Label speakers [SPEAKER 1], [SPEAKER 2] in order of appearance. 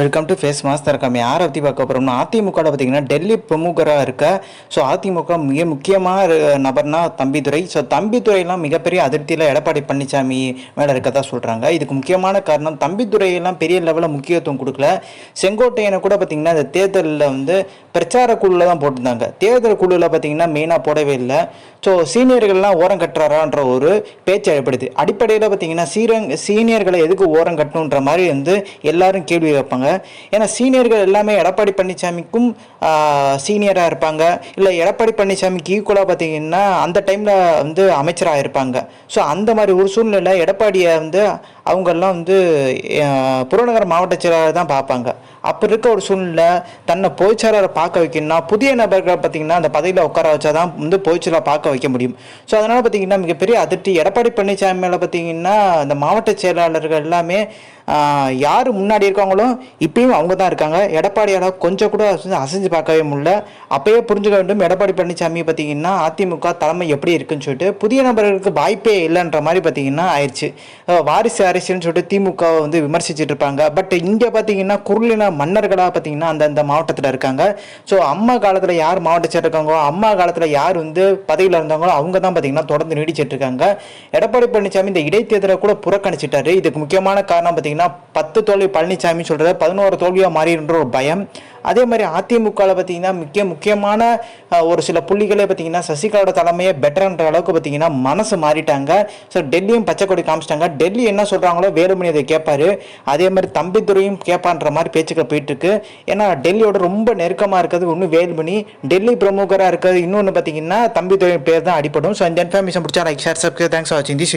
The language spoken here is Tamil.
[SPEAKER 1] வெல்கம் டு ஃபேஸ் மாஸ்டர் கம்மி யாரை பற்றி பார்க்க போகிறோம்னா அதிமுக பார்த்தீங்கன்னா டெல்லி பிரமுகராக இருக்க. ஸோ அதிமுக மிக முக்கியமாக நபர்னா தம்பிதுரை. ஸோ தம்பிதுரையெல்லாம் மிகப்பெரிய அதிருப்தியில் எடப்பாடி பழனிசாமி மேலே இருக்கதா சொல்கிறாங்க இதுக்கு முக்கியமான காரணம் தம்பிதுரையெல்லாம் பெரிய லெவலில் முக்கியத்துவம் கொடுக்கல. செங்கோட்டையனை கூட பார்த்தீங்கன்னா இந்த தேர்தலில் வந்து பிரச்சார குழுவில் தான் போட்டிருந்தாங்க. தேர்தல் குழுவில் பார்த்தீங்கன்னா மெயினாக போடவே இல்லை. ஸோ சீனியர்கள்லாம் ஓரம் கட்டுறாரான்ற ஒரு பேச்சு ஏற்படுது. அடிப்படையில் பார்த்தீங்கன்னா சீரங் சீனியர்களை எதுக்கு ஓரம் கட்டணுன்ற மாதிரி வந்து எல்லாரும் கேள்வி வைப்பாங்க ஏன்னா சீனியர்கள் எல்லாமே எடப்பாடி பழனிசாமிக்கும் சீனியராக இருப்பாங்க. இல்லை எடப்பாடி பழனிசாமிக்கு ஈக்குவலாக பார்த்தீங்கன்னா அந்த டைமில் வந்து அமைச்சராக இருப்பாங்க. ஸோ அந்த மாதிரி ஒரு சூழ்நிலை எடப்பாடியை வந்து அவங்கெல்லாம் வந்து புறநகர் மாவட்ட செயலாளர் தான் பார்ப்பாங்க. அப்போ இருக்க ஒரு சூழ்நிலை தன்னை பொதுச்செயலாளரை பார்க்க பார்க்க வைக்கணும்னா புதிய நபர்களை பார்த்தீங்கன்னா அந்த பதவியில் உட்கார வச்சா தான் வந்து பொதுச்செயலாளர் பார்க்க வைக்க முடியும். ஸோ அதனால் பார்த்தீங்கன்னா மிகப்பெரிய அதிர்ச்சி எடப்பாடி பழனிசாமி மேலே பார்த்தீங்கன்னா இந்த மாவட்ட செயலாளர்கள் எல்லாமே யார் முன்னாடி இருக்காங்களோ இப்பயும் அவங்க தான் இருக்காங்க எடப்பாடியால் கொஞ்சம் கூட அசைஞ்சு பார்க்கவே முடியல. அப்பயே புரிஞ்சுக்க வேண்டும் எடப்பாடி பழனிசாமி பார்த்தீங்கன்னா அதிமுக தலைமை எப்படி இருக்குன்னு சொல்லிட்டு புதிய நபர்களுக்கு வாய்ப்பே இல்லைன்ற மாதிரி பார்த்தீங்கன்னா ஆயிடுச்சு. வாரிசு அரசியல்னு சொல்லிட்டு திமுகவை வந்து விமர்சிச்சுட்டு இருப்பாங்க. பட் இங்கே பார்த்தீங்கன்னா குருளின மன்னர்களாக பார்த்தீங்கன்னா அந்தந்த மாவட்டத்தில் இருக்காங்க. ஸோ அம்மா காலத்தில் யார் மாவட்ட இருக்காங்களோ அம்மா காலத்தில் யார் வந்து பதவியில் இருந்தாங்களோ அவங்க தான் பார்த்தீங்கன்னா தொடர்ந்து நீடிச்சிட்டு இருக்காங்க. எடப்பாடி பழனிசாமி இந்த இடைத்தேர்தலை கூட புறக்கணிச்சிட்டாரு. இதுக்கு முக்கியமான காரணம் பார்த்தீங்கன்னா பத்து தோல்வி பழனிசாமி சொல்கிறத பதினோரு தோல்வியாக மாறின்ற ஒரு பயம். அதே மாதிரி அதிமுகவில் பார்த்தீங்கன்னா முக்கிய முக்கியமான ஒரு சில புள்ளிகளே பார்த்தீங்கன்னா சசிகலாவோட தலைமையை பெட்டர்ன்ற அளவுக்கு பார்த்தீங்கன்னா மனசு மாறிட்டாங்க. ஸோ டெல்லியும் பச்சை கொடி காமிச்சிட்டாங்க. டெல்லி என்ன சொல்கிறாங்களோ வேலுமணி அதை கேட்பாரு. அதே மாதிரி தம்பித்துறையும் கேட்பான்ற மாதிரி பேச்சுக்கள் போயிட்டுருக்கு. ஏன்னா டெல்லியோட ரொம்ப நெருக்கமாக இருக்கிறது ஒன்று வேலுமணி. டெல்லி பிரமுகராக இருக்கிறது இன்னொன்று பார்த்தீங்கன்னா தம்பித்துறை பேர் தான் அடிப்படும் ஸோ இந்த இன்ஃபர்மேஷன் பிடிச்சா like share subscribe thanks for வாட்சிங் தி